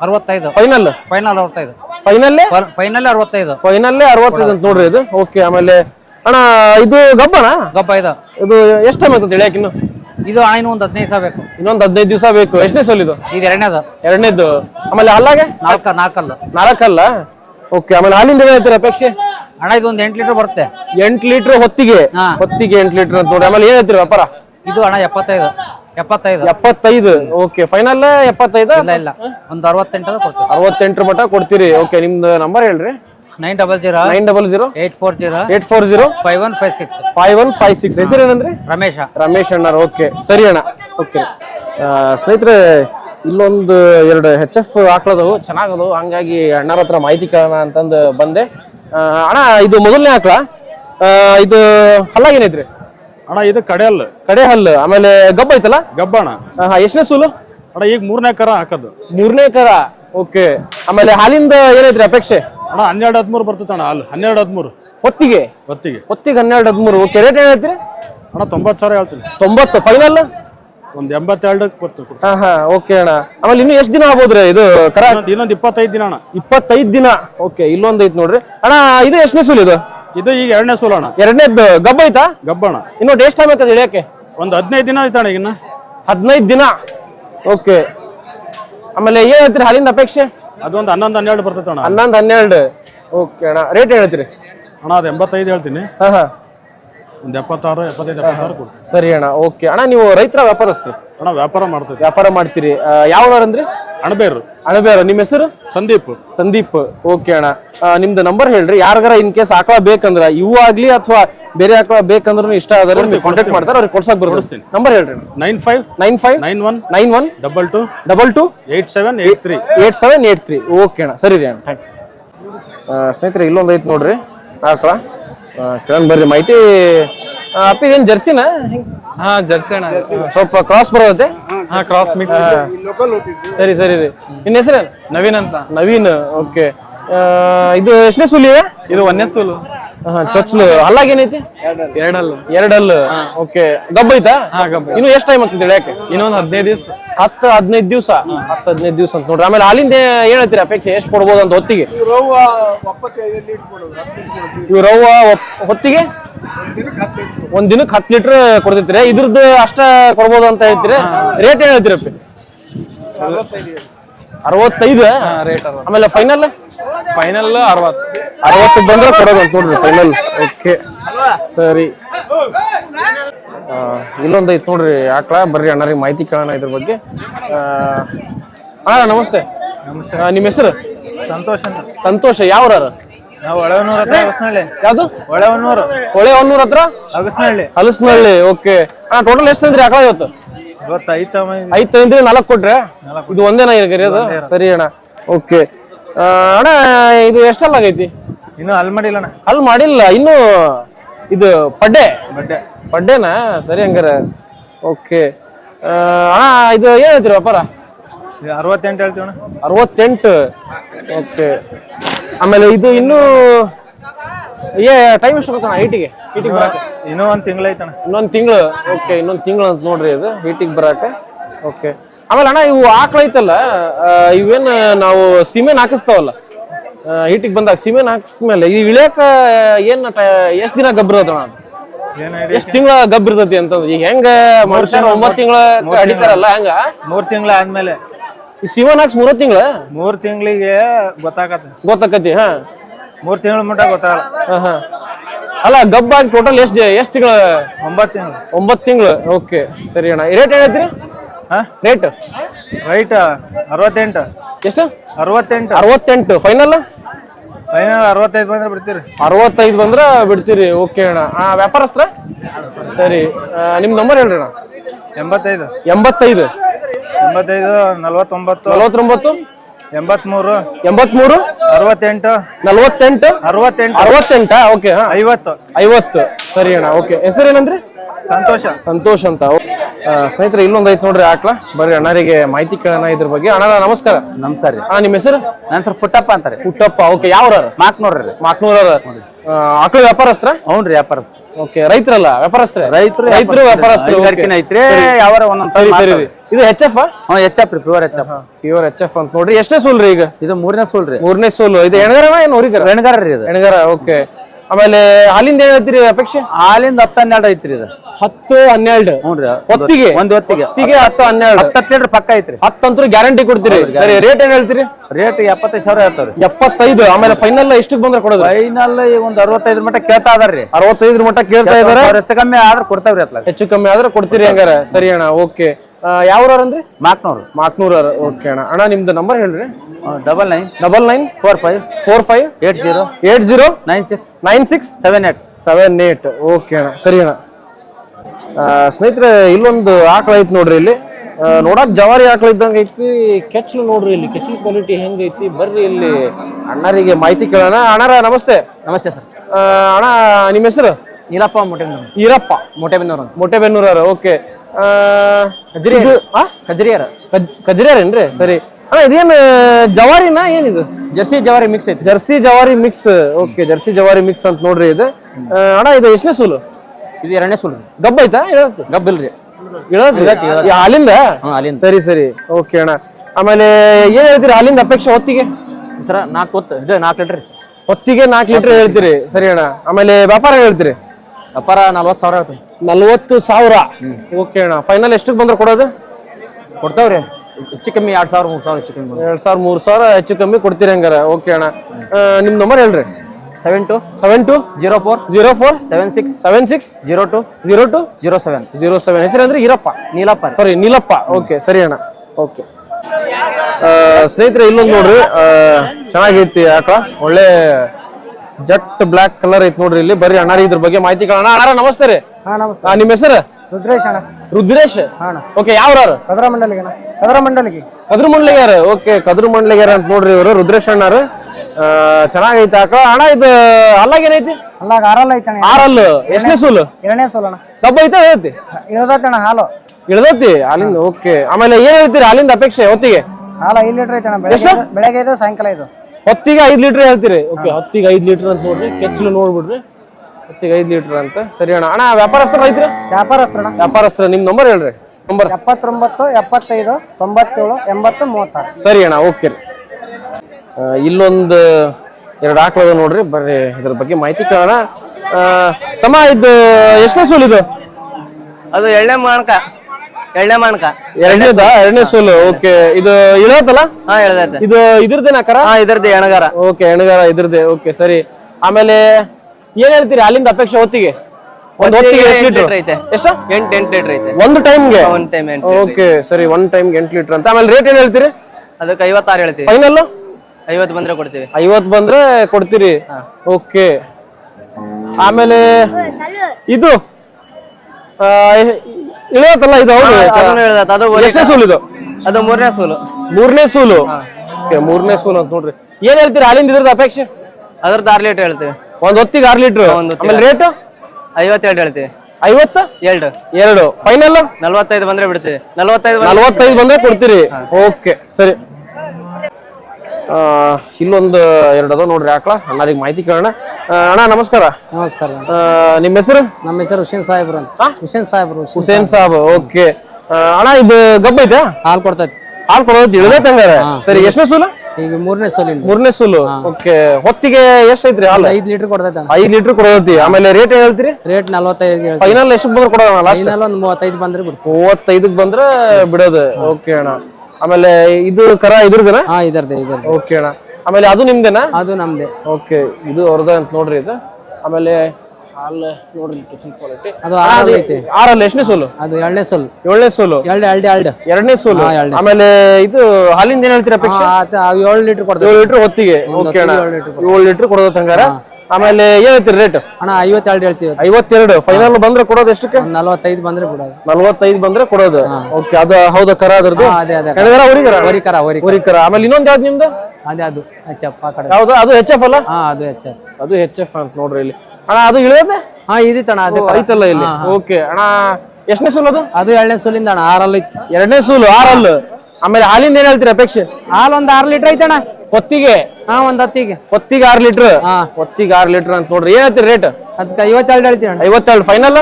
ಅರವತ್ತೈದು. ಫೈನಲ್ ಫೈನಲ್ ಅರವತ್ತೈದು. ಫೈನಲ್ಲೇ ಫೈನಲ್ ಅರವತ್ತೈದು. ಫೈನಲ್ಲೇ ಅರವತ್ತೈದು ಅಂತ ನೋಡ್ರಿ ಇದು. ಓಕೆ ಆಮೇಲೆ ಅಣ್ಣ ಇದು ಗಬ್ಬನಾ? ಗಬ್ಬ ಇದು. ಇದು ಎಷ್ಟು ಟೈಮ್ ಆಯ್ತದೆ ಇಳಿಯಕ್ಕೆ ಇನ್ನು? ಇದು ಅಣ್ಣ ಒಂದು ಹದಿನೈದು ಸಾವಿರ ಬೇಕು. ಇನ್ನೊಂದು ಹದಿನೈದು ದಿವಸ ಬೇಕು. ಎಷ್ಟನೇ ಸೋಲ್ ಇದು? ಇದು ಎರಡನೇದು. ಎರಡನೇದು ಆಮೇಲೆ ಹಲ್ಲಾಗೆ ನಾಲ್ಕ ನಾಲ್ಕಲ್ಲ. ನಾಲ್ಕಲ್ಲ? ಓಕೆ ಆಮೇಲೆ ಹಾಲಿಂದ ಏನಾಯ್ತಾರೆ ಹೇಳ್ತೀರಿ ಅಪೇಕ್ಷೆ? ಅಣ್ಣ ಇದು ಒಂದು ಎಂಟು ಲೀಟರ್ ಬರುತ್ತೆ. ಎಂಟ್ ಲೀಟರ್ ಹೊತ್ತಿಗೆ? ಹಾ. ಹೊತ್ತಿಗೆ ಎಂಟ್ ಲೀಟರ್ ಅಂತ ನೋಡಿ. ಆಮೇಲೆ ಏನು ಹೇಳ್ತೀರಿ ವ್ಯಾಪಾರ? ಇದು ಅಣ್ಣ ಎಪ್ಪತ್ತೈದು. ಎಪ್ಪತ್ತೈದು. ಎಪ್ಪತ್ತೈದು. ಓಕೆ ಫೈನಲ್ ಎಪ್ಪತ್ತೈದು? ಇಲ್ಲ ಇಲ್ಲ. ಒಂದು ಅರವತ್ತೆಂಟು ಕೊಡ್ತೀವಿ. ಅರವತ್ತೆಂಟರ ಮಟ್ಟ ಕೊಡ್ತೀರಿ. ಓಕೆ ನಿಮ್ದು ನಂಬರ್ ಹೇಳ್ರಿ. Nine double zero nine double zero eight four zero eight four zero five one five six five one five six ಹೆಸರು ಏನಂದ್ರೆ? ರಮೇಶ. ರಮೇಶ್ ಅಣ್ಣ ಓಕೆ ಸರಿ ಅಣ್ಣ. ಓಕೆ ಸ್ನೇಹಿತರೆ ಇಲ್ಲೊಂದು ಎರಡು ಹೆಚ್ ಎಫ್ ಹಾಕ್ಲದವು ಚೆನ್ನಾಗದವು ಹಂಗಾಗಿ ಅಣ್ಣರ ಹತ್ರ ಮಾಹಿತಿ ಕೇಳೋಣ ಅಂತಂದು ಬಂದೆ. ಅಣ್ಣ ಇದು ಮೊದಲನೇ ಹಾಕ್ಲ ಇದು ಹಲ್ಲ ಹಲ್ಲಾಗೇನೈತ್ರಿ ಅಣ್ಣ ಇದು ಕಡೆ ಹಲ್ಲು. ಕಡೆ ಹಲ್ಲು. ಆಮೇಲೆ ಗಬ್ಬ ಐತಲ್ಲ? ಗಬ್ಬಣ ಹಾ ಎಷ್ಟನೇ ಸೂಲು? ಅಣ್ಣ ಈಗ ಮೂರನೇ ಕರ ಹಾಕೋದು ಮೂರನೇ ಕರ. ಓಕೆ ಆಮೇಲೆ ಹಾಲಿಂದ ಏನೈತ್ರಿ ಅಪೇಕ್ಷೆ? ಅಣ್ಣ ಹನ್ನೆರಡು ಹದಿಮೂರು ಬರ್ತದೆ ಅಣ್ಣ ಅಲ್ಲಿ ಹನ್ನೆರಡು ಹದಿಮೂರು. ಹೊತ್ತಿಗೆ ಹೊತ್ತಿಗೆ ಹೊತ್ತಿಗೆ ಹನ್ನೆರಡು ಹದಿಮೂರು. ಓಕೆ ರೇಟ್ ಏನ್ ಹೇಳ್ತೀರಿ? ಅಣ್ಣ ತೊಂಬತ್ತು ಸಾವಿರ ಹೇಳ್ತೀನಿ. ತೊಂಬತ್ತು ಫೈನಲ್ ಒಂದು ಎಂಬತ್ತೆರಡಕ್ಕೆ ಕೊತ್ತು. ಹಾ ಹಾ ಓಕೆ ಅಣ್ಣ. ಆಮೇಲೆ ಇನ್ನು ಎಷ್ಟು ದಿನ ಆಗ್ಬೋದ್ರಿ ಇದು ಕರ ಇನ್ನೊಂದು ಇಪ್ಪತ್ತೈದು ದಿನ ಅಣ್ಣ. ಇಪ್ಪತ್ತೈದು ದಿನ. ಓಕೆ ಇಲ್ಲೊಂದು ಐತೆ ನೋಡ್ರಿ. ಅಣ್ಣ ಇದು ಎಷ್ಟನೇ ಸೂಲ್ ಇದು? ಇದು ಈಗ ಎರಡನೇ ಸೂಲ್ ಅಣ್ಣ. ಎರಡನೇದ್ದು ಗಬ್ಬ ಐತಾ? ಗಬ್ಬಣ ಇನ್ನು ಎಷ್ಟು ಟೈಮ್ ಆಯ್ತದೆ ಇಳಿಯಕ್ಕೆ? ಒಂದು ಹದಿನೈದು ದಿನ ಆಯ್ತು ಅಣ್ಣ ಈಗ ಹದಿನೈದು ದಿನ. ಓಕೆ. ಆಮೇಲೆ ಏನು ಹೇಳ್ತೀರಿ ಹಾಲಿಂದ ಅಪೇಕ್ಷೆ? ಅದೊಂದು ಹನ್ನೊಂದು ಹನ್ನೆರಡು ಬರ್ತೈತೆ ಅಣ್ಣ. ಹನ್ನೊಂದು ಹನ್ನೆರಡು. ಓಕೆ ಅಣ್ಣ. ರೇಟ್ ಹೇಳ್ತೀರಿ? ಅಣ್ಣ ಅದು ಎಂಬತ್ತೈದು ಹೇಳ್ತೀನಿ. ಹಾಂ ಹಾ. ಒಂದು ಎಪ್ಪತ್ತಾರು ಎಪ್ಪತ್ತೈದು ಎಪ್ಪತ್ತಾರು ಕೊಡು. ಸರಿ ಅಣ್ಣ ಓಕೆ. ಅಣ್ಣ ನೀವು ರೈತರ ವ್ಯಾಪಾರಸ್ಥರು? ಅಣ್ಣ ವ್ಯಾಪಾರ ಮಾಡ್ತೀವಿ ವ್ಯಾಪಾರ ಮಾಡ್ತೀರಿ. ಯಾವ್ದಾರಂದ್ರಿ ಅಣಬೇರು. ಅಣಬೇರು. ನಿಮ್ಮ ಹೆಸರು? ಸಂದೀಪ್. ಸಂದೀಪ್. ಓಕೆ ಅಣ್ಣ. ನಿಮ್ದು ನಂಬರ್ ಹೇಳ್ರಿ. ಯಾರಿಗಾರ ಇನ್ ಕೇಸ್ ಆಕಳ ಬೇಕಂದ್ರ ಇವು ಆಗ್ಲಿ ಅಥವಾ ಬೇರೆ ಆಕಳ ಬೇಕಂದ್ರೂ ಇಷ್ಟ ಆದ್ರೆ ನೀವು ಕಾಂಟ್ಯಾಕ್ಟ್ ಮಾಡ್ತಾರೆ ಅವ್ರಿಗೆ ಕೊಡ್ಸಕ್ ಬರ್ತೀನಿ ನಂಬರ್ ಹೇಳ್ರಿ nine five nine five nine one nine one double two double two eight seven eight three eight seven eight three okay ಅಣ್ಣ. ಸರಿ ರೀ ಅಣ್ಣ. ಥ್ಯಾಂಕ್ಸ್ ಸ್ನೇಹಿತರೆ ಇಲ್ಲೊಂದು ಐತೆ ನೋಡ್ರಿ. ಆಕಳ. ಕೇಳೋಣ ಬರ್ರಿ ಮಾಹಿತಿ ಅಪ್ಪಿದೇನು ಅಪ್ಪಿ ಇದೇನು ಜರ್ಸಿನ? ಹಾ ಜರ್ಸಿ ಅಣ್ಣ. ಸ್ವಲ್ಪ ಕ್ರಾಸ್ ಬರುತ್ತೆ ಹಾ ಕ್ರಾಸ್ ಮಿಕ್ಸ್ ಸರಿ ಸರಿ ರೀ. ನಿನ್ನ ಹೆಸರು ನವೀನ್ ಅಂತ? ನವೀನ್. ಓಕೆ. ಇದು ಎಷ್ಟನೇ ಸುಲಿ ಇದೆ? ಇದು ಒಂದೇ ಸೂಲು. ಚೊಚ್ಚಲು. ಚೊಚ್ಲು ಹಲ್ಲಾಗೇನೈತಿ ಎರಡಲ್ಲು. ಎರಡಲ್ಲ. ಓಕೆ. ಗಬ್ಬ ಐತಾ? ಇನ್ನು ಎಷ್ಟು ಟೈಮ್ ಆಗ್ತದೆ ಯಾಕೆ ಇನ್ನೊಂದು ಹದಿನೈದು ದಿವಸ. ಹತ್ತು ಹದಿನೈದು ದಿವಸ? ಹತ್ತು ಹದಿನೈದು ದಿವಸ ಅಂತ ನೋಡ್ರಿ. ಆಮೇಲೆ ಅಲ್ಲಿಂದ ಹೇಳ್ತೀರಾ ಅಪೇಕ್ಷೆ? ಎಷ್ಟು ಕೊಡ್ಬೋದು ಅಂತ ಹೊತ್ತಿಗೆ? ಇವ್ರ ಹೊತ್ತಿಗೆ? ಒಂದ್ ದಿನಕ್ಕೆ ಹತ್ತು ಲೀಟರ್ ಕೊಡ್ತೈತ್ರಿ ಇದ್ರದ್ದು ಅಷ್ಟ ಕೊಡ್ಬೋದು ಅಂತ ಹೇಳ್ತೀರಿ? ರೇಟ್ ಏನ್ ಹೇಳ್ತೀರಿ ಅಪ್ಪಿ? ಅರವತ್ತೈದು ರೇಟ್ ಆಮೇಲೆ ಫೈನಲ್ ಫೈನಲ್ ಅರವತ್ತು. ಅರವತ್ತು ಬಂದ್ರೆ ಕೊಡೋದು ಅಂತ ನೋಡ್ರಿ ಫೈನಲ್ ಓಕೆ ಸರಿ. ಇನ್ನೊಂದು ಇಲ್ಲೊಂದು ಐತ್ ನೋಡ್ರಿ ಆಕಳ. ಬರ್ರಿ ಅಣ್ಣರಿಗೆ ಮಾಹಿತಿ ಕೇಳೋಣ ಇದ್ರ ಬಗ್ಗೆ. ಹಾಂ ಅಣ್ಣ ನಮಸ್ತೆ. ನಮಸ್ತೆ. ನಿಮ್ಮ ಹೆಸರು? ಸಂತೋಷ ಅಂತ. ಸಂತೋಷ ಯಾವ್ರ ನಾವು ಒಳವನೂರ್ ಹತ್ರ ಅಗಸ್ನಹಳ್ಳಿ ಯಾವ್ದು? ಅಗಸ್ನಹಳ್ಳಿ ಓಕೆ ಅಣ್ಣ ಟೋಟಲ್ ಎಷ್ಟು ತಂದ್ರಿ ಆಕಳ ಇವತ್ತು? ಇವತ್ತು ಐತಮ್ಮ ಐದು ತಂದ್ರಿ ನಾಲ್ಕು ಕೊಟ್ರೆ? ಇದು ಒಂದೇನಾ ಈಗ ಸರಿ ಅಣ್ಣ ಓಕೆ ಅಣ್ಣ ಇದು ಎಷ್ಟಲ್ಲ ಆಗೈತಿ? ಇನ್ನು ಅಲ್ಲಿ ಮಾಡಿಲ್ಲ ಅಣ್ಣ. ಅಲ್ಲಿ ಮಾಡಿಲ್ಲ ಇನ್ನು ಇದು ಪಡ್ಡೆ? ಪಡ್ಡೆ. ಪಡ್ಡೆನಾ? ಸರಿ ಹಂಗಾರ. ಓಕೆ. ಅಣ್ಣ ಇದು ಏನ್ ಹೇಳ್ತೀರಿ ವ್ಯಾಪಾರ? ಅರವತ್ತೆಂಟು ಹೇಳ್ತೀವಿ ಅಣ್ಣ. ಅರವತ್ತೆಂಟು? ಓಕೆ. ಆಮೇಲೆ ಇದು ಇನ್ನು ಏ ಟೈಮ್ ಎಷ್ಟು ಗೊತ್ತಣ್ಣ ಹೀಟಿಗೆ ಹೀಟಿಗೆ ಬರಕ್ಕೆ ಇನ್ನೂ ಒಂದು ತಿಂಗಳೈತಣ್ಣ ಇನ್ನೊಂದು ತಿಂಗಳು? ಓಕೆ ಇನ್ನೊಂದು ತಿಂಗಳು ಅಂತ ನೋಡ್ರಿ ಅದು ಹೀಟಿಗೆ ಬರಕ್ಕೆ ಓಕೆ. ಆಮೇಲೆ ಅಣ್ಣ ಇವು ಆಕಳ ಐತಲ್ಲ ಇವೇನು ನಾವು ಸಿಮೆನ್ ಹಾಕಿಸ್ತಾವಲ್ಲ ಹಿಟ್ಟಿಗೆ ಬಂದಾಗ ಸಿಮೆನ್ ಹಾಕಿಸ್ಮೇಲೆ ಈ ಇಳಿಯಕ ಏನು ಎಷ್ಟು ದಿನ ಗಬ್ಬರ ಅದಣ್ಣ ಎಷ್ಟ್ ತಿಂಗಳ ಗಬ್ಬರ ಇರ್ತೈತಿ ಅಂತ ಈಗ ಹೆಂಗ ಮನುಷ್ಯನ ಒಂಬತ್ ತಿಂಗಳ ಅಡಿತಾರಲ್ಲ ಹಂಗ? ಮೂರ್ ತಿಂಗಳ ಆದ್ಮೇಲೆ. ಈ ಸಿವನ್ ಹಾಕ್ಸ್ ಮೂರ ತಿಂಗಳ? ಮೂರು ತಿಂಗಳಿಗೆ ಗೊತ್ತಾಗತ್ತೆ. ಗೊತ್ತಾಕತಿ ಹಾ. ಮೂರು ತಿಂಗಳ ಮುಟ್ಟ ಗೊತ್ತಾಗಲ್ಲ. ಹಾ, ಅಲ್ಲ ಗಬ್ಬಾಗಿ ಟೋಟಲ್ ಎಷ್ಟ್ ಎಷ್ಟ್ ತಿಂಗಳ? ಒಂಬತ್ತು ತಿಂಗಳು. ಒಂಬತ್ ತಿಂಗಳು ಓಕೆ ಸರಿ ಅಣ್ಣ. ರೇಟ್ ಏನೈತ್ರಿ ರೇಟ್ ರೈಟ್ ಅರವತ್ತೆಂಟು. ಎಷ್ಟು? ಅರವತ್ತೆಂಟು. ಅರವತ್ತೆಂಟು. ಫೈನಲ್ ಫೈನಲ್ ಅರವತ್ತೈದು ಬಂದ್ರೆ ಬಿಡ್ತೀರಿ. ಅರವತ್ತೈದು ಬಂದ್ರೆ ಬಿಡ್ತೀರಿ. ಓಕೆ ಅಣ್ಣ. ಆ ವ್ಯಾಪಾರಸ್ತ್ರ ಸರಿ. ಆ, ನಿಮ್ ನಂಬರ್ ಹೇಳ್ರಿ ಅಣ್ಣ. ಎಂಬತ್ತೈದು. ಎಂಬತ್ತೈದು. ಎಂಬತ್ತೈದು ನಲವತ್ತೊಂಬತ್ತು. ನಲವತ್ತೊಂಬತ್ತು. ಎಂಬತ್ಮೂರು. ಎಂಬತ್ಮೂರು. ಅರವತ್ತೆಂಟು. ನಲವತ್ತೆಂಟು. ಅರವತ್ತೆಂಟು. ಅರವತ್ತೆಂಟಾ? ಓಕೆ ಹಾ. ಐವತ್ತು. ಐವತ್ತು. ಸರಿ ಅಣ್ಣ. ಓಕೆ ಹೆಸರೇನಂದ್ರಿ? ಸಂತೋಷ. ಸಂತೋಷ್ ಅಂತ. ಆ, ಸ್ನೇಹಿತರೆ ಇಲ್ಲೊಂದ್ ಐತ್ ನೋಡ್ರಿ ಆಕ್ಳ. ಬರ್ರಿ ಅಣ್ಣರಿಗೆ ಮಾಹಿತಿ ಕೇಳೋಣ ಇದ್ರ ಬಗ್ಗೆ. ಅಣ್ಣ ನಮಸ್ಕಾರ. ನಮಸ್ಕಾರ ರೀ. ನಿಮ್ಮ ಹೆಸರು? ನನ್ನ ಸರ್ ಪುಟ್ಟಪ್ಪ ಅಂತಾರೆ ಪುಟ್ಟಪ್ಪ ಓಕೆ. ಯಾವ್ರ ಮಾತ್ ನೋಡ್ರಿ ಮಾಕ್ನೂರ ಆಕಳ ವ್ಯಾಪಾರಸ್ತ್ರ? ಹ್ಞೂ ವ್ಯಾಪಾರಸ್ತ್ರ. ವ್ಯಾಪಾರ ಓಕೆ ರೈತರಲ್ಲ ವ್ಯಾಪಾರಸ್ತ್ರ? ರೈತರು ರೈತರು ವ್ಯಾಪಾರಸ್ತ್ರ. ಐತ್ರಿ ಯಾವಾರ ಒಂದೊಂದ್ ಸರಿ ಸರಿ ರೀ. ಇದು H F H H F ರೀ pure H F pure H F ಅಂತ. ನೋಡ್ರಿ ಎಷ್ಟನೇ ಸೋಲ್ರಿ ರೀ ಈಗ? ಇದು ಮೂರನೇ ಸೂಲ್ ರೀ. ಮೂರನೇ ಸೋಲು. ಇದು ಎಣಗಾರ ಏನು ಹೊರಿಗಾರ? ಎಣಗಾರ ರೀ ಇದು. ಎಣಗಾರ ಓಕೆ. ಆಮೇಲೆ ಹಾಲಿಂದ ಏನ್ ಹೇಳ್ತೀರಿ ಅಪೇಕ್ಷೆ? ಹಾಲಿಂದ ಹತ್ತು ಹನ್ನೆರಡು ಐತ್ರಿ ಇದು. ಹತ್ತು ಹನ್ನೆರಡು? ಹ್ಞೂ ರೀ ಹೊತ್ತಿಗೆ ಒಂದು ಹೊತ್ತಿಗೆ ಹೊತ್ತಿಗೆ ಹತ್ತು ಹನ್ನೆರಡು. ಹತ್ತು ಲೀಟರ್ ಪಕ್ಕ ಐತ್ರಿ. ಹತ್ತಂತೂ ಗ್ಯಾರಂಟಿ ಕೊಡ್ತೀರಿ. ಸರಿ ರೇಟ್ ಏನ್ ಹೇಳ್ತೀರಿ? ರೇಟ್ ಎಪ್ಪತ್ತೈದು ಸಾವಿರ ಹೇಳ್ತಾವ್ರಿ. ಎಪ್ಪತ್ತೈದು. ಆಮೇಲೆ ಫೈನಲ್ ಎಷ್ಟಕ್ಕೆ ಬಂದ್ರೆ ಕೊಡೋದು? ಫೈನಲ್ ಒಂದು ಅರವತ್ತೈದು ಮಟ್ಟ ಕೇಳ್ತಾ ಅದಾರ್ರಿ ಅರವತ್ತೈದ್ರ ಮಟ್ಟ ಕೇಳ್ತಾ ಇದಾರೆ? ಹೆಚ್ಚು ಕಮ್ಮಿ ಆದ್ರೆ ಕೊಡ್ತಾವ್ರಿ ಅತ್ಲ ಹೆಚ್ಚು ಕಮ್ಮಿ ಆದ್ರೆ ಕೊಡ್ತೀರಿ ಹಂಗಾರ. ಸರಿ ಅಣ್ಣ ಓಕೆ ಯಾವ ಅಂದ್ರಿ ಮಾಕ್ನೂರು. ಮಾಕ್ನೂರ ಓಕೆ ಅಣ್ಣ. ಅಣ್ಣ ನಿಮ್ದು ನಂಬರ್ ಹೇಳ್ರಿ. Double nine double nine four five four five eight zero eight zero nine six nine six seven eight seven eight okay ಅಣ್ಣ. ಸರಿ ಅಣ್ಣ. ಸ್ನೇಹಿತರೆ ಇಲ್ಲೊಂದು ಆಕಳ ಐತಿ ನೋಡ್ರಿ ಇಲ್ಲಿ. ನೋಡಕ್ ಜವಾರಿ ಆಕಳ ಇದ್ದಂಗ ಐತಿ. ಕೆಚ್ಚಲು ನೋಡ್ರಿ ಇಲ್ಲಿ. ಕೆಚ್ಚಲು ಕ್ವಾಲಿಟಿ ಹೆಂಗೈತಿ ಬರ್ರಿ ಇಲ್ಲಿ. ಅಣ್ಣರಿಗೆ ಮಾಹಿತಿ ಕೇಳೋಣ. ಅಣ್ಣರ ನಮಸ್ತೆ. ನಮಸ್ತೆ ಸರ್. ಅಣ್ಣ ನಿಮ್ಮ ಹೆಸರು? ನೀಲಪ್ಪ ಮೊಟೆಬೆನ್ನೂರು ಈರಪ್ಪ. ಮೊಟೆಬೆನ್ನೂರು ಅಂತ. ಮೊಟ್ಟೆಬೆನ್ನೂರವ್ರು ಓಕೆ. ಕಜ್ರಿ ಕಜ್ರಿಯರ್. ಏನ್ರಿ ಸರಿ. ಅಣ್ಣ ಇದೇನು ಜವಾರಿನಾ ಏನಿದು? ಜರ್ಸಿ ಜವಾರಿ ಮಿಕ್ಸ್ ಐತಿ ಜರ್ಸಿ ಜವಾರಿ ಮಿಕ್ಸ್ ಓಕೆ ಜರ್ಸಿ ಜವಾರಿ ಮಿಕ್ಸ್ ಅಂತ ನೋಡ್ರಿ ಇದು. ಅಣ್ಣ ಇದು ಎಷ್ಟನೇ ಸೂಲು? ಇದು ಎರಡನೇ ಸೂಲು ಗಬ್ ಗಬ್ಬ ಐತಾ? ಗಬ್ ಹಾಲಿಂದ? ಹ್ಞೂ ಅಲ್ಲಿಂದ ಸರಿ ಸರಿ. ಓಕೆ ಅಣ್ಣ. ಆಮೇಲೆ ಏನ್ ಹೇಳ್ತೀರಿ ಅಲ್ಲಿಂದ ಅಪೇಕ್ಷೆ ಹೊತ್ತಿಗೆ? ಸರ ನಾಲ್ಕು ಹೊತ್ತು ಇದು ನಾಲ್ಕು ಲೀಟರ್ ಹೊತ್ತಿಗೆ ನಾಲ್ಕು ಲೀಟರ್ ಹೇಳ್ತೀರಿ. ಸರಿ ಅಣ್ಣ. ಆಮೇಲೆ ವ್ಯಾಪಾರ ಹೇಳ್ತೀರಿ? ವ್ಯಾಪಾರ ನಲ್ವತ್ತು ಸಾವಿರ ಹೇಳ್ತೀವಿ ನಲ್ವತ್ತು ಸಾವಿರ. ಓಕೆ ಅಣ್ಣ. ಫೈನಲ್ ಎಷ್ಟಕ್ಕೆ ಬಂದ್ರೆ ಕೊಡೋದು? ಕೊಡ್ತಾವ್ರಿ. ಹೆಚ್ಚು ಕಮ್ಮಿ ಎರಡು ಸಾವಿರ ಮೂರು ಸಾವಿರ ಹೆಚ್ಚು ಕಮ್ಮಿ ಎರಡು ಸಾವಿರ ಮೂರು ಸಾವಿರ ಹೆಚ್ಚು ಕಮ್ಮಿ ಕೊಡ್ತೀರಿ ಹಂಗಾರೆ. ಓಕೆ ಅಣ್ಣ. ನಿಮ್ಮ ನಿಮ್ ನಂಬರ್ ಹೇಳ್ರಿ. Seven two seven two zero four zero four seven six seven six zero two zero two zero seven zero seven ಹೆಸರು ಅಂದ್ರೆ ಈರಪ್ಪ ನೀಲಪ್ಪ ಸಾರಿ ನೀಲಪ್ಪ. ಓಕೆ ಸರಿ ಅಣ್ಣ. ಓಕೆ ಸ್ನೇಹಿತರೆ ಇಲ್ಲೊಂದು ನೋಡ್ರಿ. ಚೆನ್ನಾಗೈತಿ ಯಾಕ ಒಳ್ಳೆ ಜಟ್ ಬ್ಲಾಕ್ ಕಲರ್ ಐತಿ ನೋಡ್ರಿ ಇಲ್ಲಿ. ಬರ್ರಿ ಅಣ್ಣಾರಿ ಇದ್ರ ಬಗ್ಗೆ ಮಾಹಿತಿ ಕೇಳೋಣ. ಅಣ್ಣಾರ ನಮಸ್ತೆ ರೀ. ಹಾ ನಮಸ್ತೆ. ನಿಮ್ಮ ಹೆಸರು? ರುದ್ರೇಶ್ ಅಣ್ಣ. ರುದ್ರೇಶ್? ಅಣ್ಣ. ಓಕೆ ಯಾವ್ರಾರು ಕದರ ಮಂಡಲಿಗೆ ಅಣ್ಣ. ಕದರ ಮಂಡಲಿಗೆ. ಕದ್ರ ಮಂಡ್ಲಿಗ್ಯಾರ ಓಕೆ ಕದ್ರ ಮಂಡ್ಲಿಗ್ಯಾರ ಅಂತ ನೋಡ್ರಿ ಇವರು ರುದ್ರೇಶ್ ಅಣ್ಣಾರು. ಚೆನ್ನಾಗೈತೆ ಅಕ್ಕ ಆಕ ಅಣ್ಣ ಇದು ಅಲ್ಲಾಗ ಏನೈತಿ? ಅಲ್ಲಾಗ ಆರಲ್ಲ ಐತಣ್ಣ ಆರಲ್ಲು. ಎಷ್ಟನೇ ಸೂಲು? ಎರಡನೇ ಸೂಲ್ ಅಣ್ಣ. ಡಬ್ಬ ಐತೆ ಐತಿ? ಇಳ್ದೈತಣ್ಣ ಹಾಲು. ಇಳ್ದೈತಿ? ಅಲ್ಲಿಂದ ಓಕೆ ಆಮೇಲೆ ಏನ್ ಹೇಳ್ತೀರಿ ಅಲ್ಲಿಂದ ಅಪೇಕ್ಷೆ ಹೊತ್ತಿಗೆ? ಹಾಲು ಐದು ಲೀಟರ್ ಐತಣ್ಣ ಬೆಳಗ್ಗೆ ಐದು- ಬೆಳಗ್ಗೆ ಐದು ಸಾಯಂಕಾಲ ಐದು. ಹೊತ್ತಿಗೆ ಐದ್ ಲೀಟರ್ ಹೇಳ್ತೀರಿ? ಓಕೆ ಹೊತ್ತಿಗೆ ಐದ್ ಲೀಟರ್ ಅಂತ ನೋಡ್ರಿ. ಕೆಚ್ಚಲು ನೋಡ್ಬಿಡ್ರಿ. ಹೊತ್ತಿಗೆ ಐದು ಲೀಟರ್ ಅಂತ. ಸರಿ ಅಣ್ಣ. ಅಣ್ಣ ವ್ಯಾಪಾರಸ್ಥರ ರೈತರು? ವ್ಯಾಪಾರಸ್ಥರ ವ್ಯಾಪಾರಸ್ಥರ ನಿಮ್ ನಂಬರ್ ಹೇಳ್ರಿ. ನಂಬರ್ ಎಪ್ಪತ್ತೊಂಬತ್ತು ಎಪ್ಪತ್ತೈದು ತೊಂಬತ್ತೇಳು ಎಂಬತ್ತು ಮೂವತ್ತಾರು ಸರಿ ಅಣ್ಣ ಓಕೆ ರೀ. ಆ, ಇಲ್ಲೊಂದು ಎರಡು ಆಕಳ ನೋಡ್ರಿ. ಬರ್ರಿ ಇದ್ರ ಬಗ್ಗೆ ಮಾಹಿತಿ ಕೇಳೋಣ. ಆ, ತಮ್ಮ ಇದು ಎಷ್ಟನೇ ಸೂಲ್ ಇದು? ಅದು ಎಳ್ಳೆ ಮಾಣಕ ಎಳ್ಳೆ ಮಾಣಕ ಎರಡನೇದ? ಎರಡನೇ ಸೂಲು. ಓಕೆ ಇದು ಇಳತ್ತಲ್ಲ ಹಾ ಹೇಳ್ದೈತೆ ಇದು ಇದ್ರದ್ದೇನ ಕರ? ಹಾ ಇದ್ರದ್ದು ಎಣಗಾರ. ಓಕೆ ಎಣಗಾರ ಇದ್ರದ್ದೇ ಓಕೆ ಸರಿ. ಆಮೇಲೆ ಏನ್ ಹೇಳ್ತೀರಿ? ಅಲ್ಲಿಂದ ಅಪೇಕ್ಷೆ ಹೊತ್ತಿಗೆ? ಒಂದು ಹೊತ್ತಿಗೆ ಎಂಟ್ ಲೀಟರ್ ಐತೆ. ಎಷ್ಟು? ಎಂಟು ಎಂಟು ಲೀಟರ್ ಐತೆ. ಒಂದು ಟೈಮ್ಗೆ? ಒಂದ್ ಟೈಮ್ ಎಂಟು ಓಕೆ ಸರಿ ಒನ್ ಟೈಮ್ಗೆ ಎಂಟು ಲೀಟರ್ ಅಂತ. ಆಮೇಲೆ ರೇಟ್ ಏನ್ ಹೇಳ್ತೀರಿ? ಅದಕ್ಕೆ ಐವತ್ತಾರು ಹೇಳ್ತೀವಿ. ಫೈನಲ್ ಐವತ್ತು ಬಂದ್ರೆ ಕೊಡ್ತೀವಿ. ಐವತ್ ಬಂದ್ರೆ ಕೊಡ್ತೀರಿ. ಓಕೆ. ಆಮೇಲೆ ಇದು ಆ, ಇಳಿಯತ್ತಲ್ಲ ಇದು ಹೌದು ಅದು ಎಷ್ಟನೇ ಸೂಲ್ ಇದು? ಅದು ಮೂರನೇ ಸೂಲು. ಮೂರನೇ ಸೂಲು? ಮೂರನೇ ಸೂಲ್ ಅಂತ ನೋಡ್ರಿ. ಏನ್ ಹೇಳ್ತೀರಿ? ಅಲ್ಲಿಂದ ಇದ್ರದ್ದು ಅಪೇಕ್ಷೆ? ಅದ್ರದ್ದು ಆರ್ ಲೀಟರ್ ಹೇಳ್ತೀವಿ. ಒಂದ್ ಹೊತ್ತಿಗೆ ಆರ್ ಲೀಟರ್ ಒಂದ್ ಹೊತ್ತಿಗೆ. ಆಮೇಲೆ ರೇಟ್ ಐವತ್ತೆರಡು ಹೇಳ್ತೀವಿ. ಐವತ್ತು? ಎರಡು. ಎರಡು. ಫೈನಲ್ ನಲ್ವತ್ತೈದು ಬಂದ್ರೆ ಬಿಡ್ತೀವಿ. ನಲ್ವತ್ತೈದು ಬಂದ್ರೆ ನಲ್ವತ್ತೈದು ಬಂದ್ರೆ ಕೊಡ್ತೀರಿ. ಓಕೆ ಸರಿ. ಆ, ಇಲ್ಲೊಂದು ಎರಡು ಅದಾವ ನೋಡ್ರಿ ಆಕಳ. ಅಣ್ಣರಿಗೆ ಮಾಹಿತಿ ಕೇಳೋಣ. ಆ, ಅಣ್ಣ ನಮಸ್ಕಾರ. ನಮಸ್ಕಾರ. ಆ, ನಿಮ್ಮ ಹೆಸರು? ನಮ್ಮ ಹೆಸರು ಹುಸೇನ್ ಸಾಹೇಬ್ರು ಅಂತ. ಹುಸೇನ್ ಸಾಹೇಬ್ರು ಹುಸೇನ್ ಸಾಹೇಬ್ ಓಕೆ ಅಣ್ಣ ಇದು ಗಬ್ಬ ಹಾಲ್ ಹಾಲು ಕೊಡ್ತೈತಿ. ಹಾಲ್ ಕೊಡೋದು ಇಳ್ದೈತೆ ಹಂಗಾರೆ. ಸರಿ ಎಷ್ಟನೇ ಸೂಲು? ಈಗ ಮೂರನೇ ಸೋಲಿಂದ ಮೂರನೇ ಸೂಲು? ಓಕೆ ಹೊತ್ತಿಗೆ ಎಷ್ಟೈತ್ರಿ ಹಾಲು? ಐದು ಲೀಟರ್ ಕೊಡ್ತೈತೆ ಐದ್ ಲೀಟರ್ ಕೊಡೋತಿ ಆಮೇಲೆ ರೇಟ್ ಏನ್ ಹೇಳ್ತೀರಿ? ರೇಟ್ ನಲ್ವತ್ತೈದು ಫೈನಲ್ ಎಷ್ಟು ಬಂದ್ರೆ ಕೊಡೋಣ ಲಾಸ್ಟ್ ಫೈನಲ್ ಒಂದು ಮೂವತ್ತೈದು ಬಂದ್ರೆ ಬಿಡು ಮೂವತ್ತೈದಕ್ಕೆ ಬಂದ್ರೆ ಬಿಡೋದು. ಓಕೆ ಅಣ್ಣ. ಆಮೇಲೆ ಇದು ಕರ ಇದ್ರದನ? ಹಾ ಇದರ್ದೆ ಇದರ್ದೆ. ಓಕೆ ಅಣ್ಣ. ಆಮೇಲೆ ಅದು ನಿಮ್ದೇನಾ? ಅದು ನಮ್ದೆ. ಓಕೆ ಇದು ಅವ್ರದ ಅಂತ ನೋಡ್ರಿ ಇದು. ಆಮೇಲೆ ಹಾಲು ನೋಡ್ರಿ ಕಿಚನ್ ಕ್ವಾಲಿಟಿ ಅದು ಆರಲ್ಲಿ ಐತಿ. ಆರಲ್ಲಿ ಎಷ್ಟನೇ ಸೋಲು? ಅದು ಎರಡನೇ ಸೋಲು. ಏಳನೇ ಸೋಲು? ಎರಡು ಎರಡು ಎರಡು. ಎರಡನೇ ಸೋಲು? ಆಮೇಲೆ ಇದು ಹಾಲಿಂದ ಏನ್ ಹೇಳ್ತೀರಾ ಅಪೇಕ್ಷೆ? ಏಳು ಲೀಟರ್ ಏಳು ಲೀಟರ್ ಹೊತ್ತಿಗೆ. ಓಕೆ ಅಣ್ಣ. ಏಳು ಲೀಟರ್ ಕೊಡೋದು ಹಂಗಾರ? ಆಮೇಲೆ ಏನ್ ಹೇಳ್ತೀರಿ ರೇಟ್ ಅಣ್ಣ ಐವತ್ತೆರಡು ಹೇಳ್ತೀವಿ ಐವತ್ತೆರಡು. ಫೈನಲ್ ಬಂದ್ರೆ ಕೊಡೋದು ಎಷ್ಟಕ್ಕೆ? ಒಂದು ನಲವತ್ತೈದು ಬಂದ್ರೆ ಬಿಡೋದು ನಲ್ವತ್ತೈದು ಬಂದ್ರೆ ಕೊಡೋದು. ಓಕೆ ಅದು ಹೌದು ಕರ ಅದ್ರದ್ದು? ಹಾ, ಅದೇ ಅದೇ. ಹೊರಿಕರ ಉರಿಕರ ಆಮೇಲೆ ಇನ್ನೊಂದ್ ಯಾವ್ದು ನಿಮ್ದು? ಅದೇ ಅದು ಎಚ್ ಎಫ್ ಆ ಕಡೆ. ಯಾವ್ದು? ಅದು ಎಚ್ ಎಫ್ ಅಲ್ಲ? ಹಾ ಅದು ಎಚ್ ಎಫ್ ಅದು ಎಚ್ ಎಫ್ ಅಂತ ನೋಡ್ರಿ ಇಲ್ಲಿ. ಅಣ್ಣ ಅದು ಇಳಿಯೋದೆ? ಹಾ ಇದಿತ್ತಣ್ಣ ಅದೇ ಐತಲ್ಲ ಇಲ್ಲಿ? ಓಕೆ ಅಣ್ಣ ಎಷ್ಟನೇ ಸೂಲ್ ಅದು? ಅದು ಎರಡನೇ ಸೂಲಿಂದ ಅಣ್ಣ ಆರಲ್ಲಿ ಎರಡನೇ ಸೂಲು ಆರಲ್ಲು. ಆಮೇಲೆ ಹಾಲಿಂದ ಏನ್ ಹೇಳ್ತೀರಿ ಅಪೇಕ್ಷೆ? ಹಾಲು ಒಂದ್ ಆರ್ ಲೀಟರ್ ಐತಣ್ಣ ಹೊತ್ತಿಗೆ? ಹಾ ಒಂದ್ ಹತ್ತಿಗೆ. ಹೊತ್ತಿಗೆ ಆರ್ ಲೀಟರ್? ಹಾ. ಹೊತ್ತಿಗೆ ಆರ್ ಲೀಟರ್ ಅಂತ ನೋಡ್ರಿ. ಏನ್ ಹೇಳ್ತೀರಿ ರೇಟ್? ಅದಕ್ಕೆ ಐವತ್ತೆರಡು ಹೇಳ್ತೀವಿ ಅಣ್ಣ. ಐವತ್ತೆರಡು ಫೈನಲ್?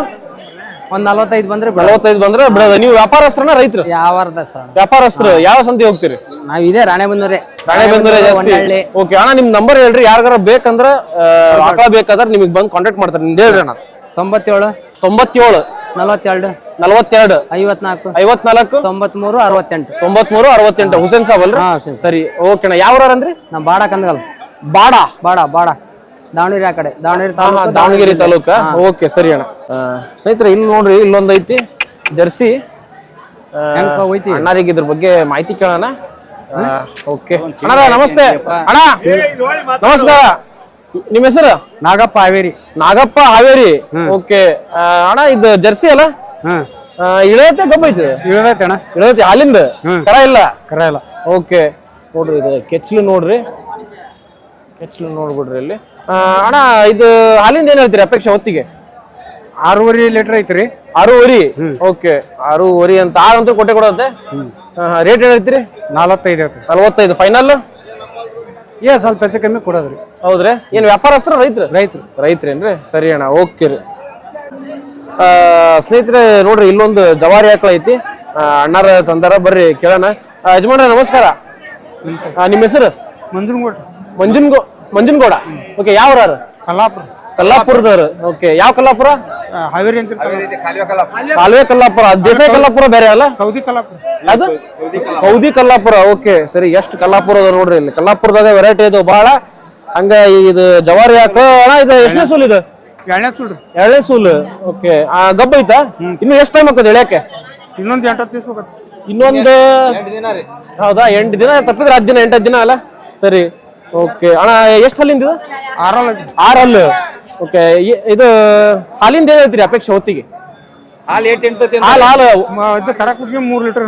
ಒಂದ್ ನಲವತ್ತೈದು ಬಂದ್ರೆ ಬಿಡೋದು. ನಲವತ್ತೈದು ಬಂದ್ರೆ ಬಿಡೋದು. ನೀವು ವ್ಯಾಪಾರಸ್ಥರನ ರೈತರು. ಯಾವಾರದ ದಸರಾ ವ್ಯಾಪಾರಸ್ಥರು ಯಾವ ಸಂತಿ ಹೋಗ್ತೀರಿ? ನಾವ್ ಇದೇ ರಾಣೆಬೆನ್ನೂರೇ. ರಾಣೆಬೆಂದೂರೇ ಜಾಸ್ತಿ. ಓಕೆ ಅಣ್ಣ ನಿಮ್ ನಂಬರ್ ಹೇಳ್ರಿ. ಯಾರಿಗಾರ ಬೇಕಂದ್ರ ಆಕಳ ಬೇಕಾದ್ರೆ ನಿಮಗೆ ಬಂದು ಕಾಂಟ್ಯಾಕ್ಟ್ ಮಾಡ್ತಾರೆ. ನಿಮ್ದು ಹೇಳ್ರಿ ಅಣ್ಣ. ತೊಂಬತ್ತೇಳು. ತೊಂಬತ್ತೇಳು. ನಲವತ್ತೆರಡು. ನಲವತ್ತೆರಡು. ಐವತ್ನಾಲ್ಕು. ಐವತ್ನಾಲ್ಕು? ತೊಂಬತ್ಮೂರು ಅರವತ್ತೆಂಟು. ತೊಂಬತ್ಮೂರು ಅರವತ್ತೆಂಟು. ಹುಸೇನ್ ಸಾಬ್ ಅಲ್ರಿ? ಹಾ ಸರಿ ಓಕೆ ಅಣ್ಣ ಯಾವ ಅಂದ್ರಿ? ನಮ್ ಬಾಡ ಕಂದಗಲ್ ಬಾಡ. ಬಾಡ ಬಾಡ. ದಾವಣಗೆರೆ ಆ ಕಡೆ. ದಾವಣಗೆರೆ ತಾಲೂಕು ದಾವಣಗೆರೆ ತಾಲೂಕ? ಓಕೆ ಸರಿ ಅಣ್ಣ. ಸ್ನೇಹಿತರೆ ಇಲ್ಲಿ ನೋಡ್ರಿ ಇಲ್ಲೊಂದ್ ಐತಿ ಜರ್ಸಿ. ಅಣ್ಣರಿಗೆ ಇದ್ರ ಬಗ್ಗೆ ಮಾಹಿತಿ ಕೇಳೋಣ. ಓಕೆ. ಅಣ್ಣ ನಮಸ್ತೆ. ಅಣ್ಣ ನಮಸ್ಕಾರ ನಿಮ್ಮ ಹೆಸರು? ನಾಗಪ್ಪ ಹಾವೇರಿ. ನಾಗಪ್ಪ ಹಾವೇರಿ. ಓಕೆ. ಅಣ್ಣ ಇದು ಜರ್ಸಿ ಅಲ್ಲ? ಇಳದೈತೆ ಆ, ಇಳೆಯತ್ತೆ ಗಬ್ಬ ಐತಿ? ಇಳದೈತೆ ಅಣ್ಣ. ಇಳೆಯತ್ತೆ ಹಾಲಿಂದ? ಕರ ಇಲ್ಲ? ಕರ ಇಲ್ಲ. ಓಕೆ. ನೋಡ್ರಿ ಇದು ಕೆಚ್ಲು ನೋಡ್ರಿ. ಕೆಚ್ಲು ನೋಡ್ಬಿಡ್ರಿ ಇಲ್ಲಿ. ಅಣ್ಣ ಇದು ಹಾಲಿಂದ ಏನ್ ಹೇಳ್ತೀರಿ ಅಪೇಕ್ಷೆ ಹೊತ್ತಿಗೆ? ಆರೂವರೆ ಲೀಟರ್ ಐತ್ರಿ. ಆರೂವರಿ? ಓಕೆ ಆರೂವರಿ ಅಂತ ಆರಂತೂ ಕೊಟ್ಟೆ ಕೊಡತ್ತೆ? ರೇಟ್ ಏನ್ ಹೇಳ್ತೀರಿ? ನಲವತ್ತೈದು ಐತೆ ನಲ್ವತ್ತೈದು ಫೈನಲ್ ಏ ಸ್ವಲ್ಪ ಹೆಚ್ಚು ಕಮ್ಮಿ ಕೊಡೋದ್ರಿ. ಹೌದ್ರಿ? ಏನ್ ವ್ಯಾಪಾರಸ್ತ್ರ ರೈತರು? ರೈತರು. ರೈತರೇನ್ರಿ ಸರಿ ಅಣ್ಣ ಓಕೆ ರೀ. ಸ್ನೇಹಿತರೆ ನೋಡ್ರಿ ಇಲ್ಲೊಂದು ಜವಾರಿ ಆಕಳ ಐತಿ. ಅಣ್ಣಾರ ತಂದಾರ ಬರ್ರಿ ಕೇಳೋಣ. ಯಜಮಾನ ನಮಸ್ಕಾರ. ನಿಮ್ಮ ಹೆಸರು? ಮಂಜನಗೂಡ ಮಂಜುನ್ಗೋ ಮಂಜುನ್ಗೌಡ? ಓಕೆ ಯಾವ ಕಲ್ಲಾಪುರ. ಕಲ್ಲಾಪುರದವ್ರು. ಓಕೆ ಯಾವ ಕಲ್ಲಾಪುರ? ಹಾವೇರಿ ಅಂತ ಕಾಲುವೆ ಕಲ್ಲಾಪುರ. ದೇಸಾಯಿ ಕಲ್ಲಾಪುರ ಬೇರೆ ಅಲ್ಲ? ಕೌದಿ ಕಲ್ಲಾಪುರ. ಅದು? ಕೌದಿ ಕಲ್ಲಾಪುರ. ಓಕೆ ಸರಿ ಎಷ್ಟು ಕಲ್ಲಾಪುರ ಅದ ನೋಡ್ರಿ ಇಲ್ಲಿ. ಕಲ್ಲಾಪುರದಾಗ ವೆರೈಟಿ ಅದು ಬಹಳ. ಹಂಗ ಇದು ಜವಾರಿ ಹಾಕೋ ಅಣ್ಣ ಇದು ಎಷ್ಟನೇ ಸೂಲ್ ಇದು? ಎರಡನೇ ಸೂಲ್ ಎರಡನೇ ಸೂಲ್ ಓಕೆ ಆ ಗಬ್ಬ ಐತಾ? ಇನ್ನು ಎಷ್ಟು ಟೈಮ್ ಆಗ್ತದೆ ಎಳ್ಯಾಕೆ? ಇನ್ನೊಂದು ಎಂಟು ಹತ್ತು ದಿವಸ ಹೋಗತ್ತೆ. ಇನ್ನೊಂದು ಹೌದಾ ಎಂಟು ದಿನ ತಪ್ಪಿದ್ರೆ ಹತ್ತು ದಿನ ಎಂಟು ದಿನ ಅಲ್ಲ? ಸರಿ. ಓಕೆ ಅಣ್ಣ ಎಷ್ಟು ಹಲ್ಲಿಂದ ಇದು ಆರಲ್ಲ ಆರು ಹಲ್ಲು ಓಕೆ ಇದು ಹಾಲಿಂದ ಏನೈತ್ರಿ ಹೇಳ್ತೀರಿ ಅಪೇಕ್ಷೆ ಹೊತ್ತಿಗೆ? ಹಾಲು ಹಾಲು ಇದು ಕರ ಕುಡ್ಸಿ ಮೂರು ಲೀಟರ್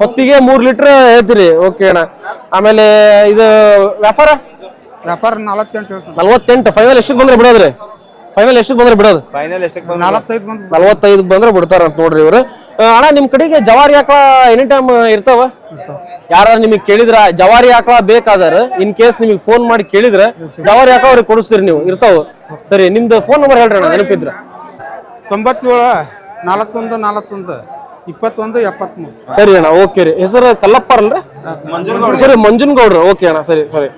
ಹೊತ್ತಿಗೆ? ಮೂರ್ ಲೀಟರ್ ಹೇಳ್ತೀರಿ. ಓಕೆ ಅಣ್ಣ. ಆಮೇಲೆ ಇದು ವ್ಯಾಪಾರ? ವ್ಯಾಪಾರ ನಲವತ್ತೆಂಟು ನಲ್ವತ್ತೆಂಟು. ಫೈನಲ್ ಎಷ್ಟಕ್ಕೆ ಬಂದ್ರೆ ಬಿಡೋದ್ರಿ? ಫೈನಲ್ ಎಷ್ಟಕ್ಕೆ ಬಂದ್ರೆ ಬಿಡೋದು? ನಲವತ್ತೈದು ಎಷ್ಟಕ್ಕೆ ನಲವತ್ತೈದು ಬಂದ್ರೆ ಬಿಡ್ತಾರ ಅಂತ ನೋಡ್ರಿ ಇವ್ರು. ಅಣ್ಣ ನಿಮ್ ಕಡೆಗೆ ಜವಾರಿ ಆಕಳ ಎನಿ ಟೈಮ್ ಇರ್ತಾವ? ಯಾರ ನಿಮಗೆ ಕೇಳಿದ್ರ ಜವಾರಿ ಆಕಳ ಬೇಕಾದ್ರ ಇನ್ ಕೇಸ್ ನಿಮಗೆ ಫೋನ್ ಮಾಡಿ ಕೇಳಿದ್ರ ಜವಾರಿ ಆಕಳ ಅವ್ರಿಗೆ ಕೊಡಿಸ್ತೀರಿ ನೀವು. ಇರ್ತಾವ? ಸರಿ ನಿಮ್ದು ಫೋನ್ ನಂಬರ್ ಹೇಳ್ರಿ ಅಣ್ಣ ನೆನಪಿದ್ರ. ತೊಂಬತ್ತೇಳು ನಾಲ್ಕೊಂದು ನಾಲ್ಕೊಂದು ಇಪ್ಪತ್ತೊಂದು ಎಪ್ಪತ್ಮೂರು. ಸರಿ ಅಣ್ಣ ಓಕೆ ರೀ. ಹೆಸರು ಕಲ್ಲಪ್ಪ ಅಲ್ರಿ ಸರಿ ಮಂಜುನ್ಗೌಡ್ರು ಓಕೆ ಅಣ್ಣ ಸರಿ ಸರಿ.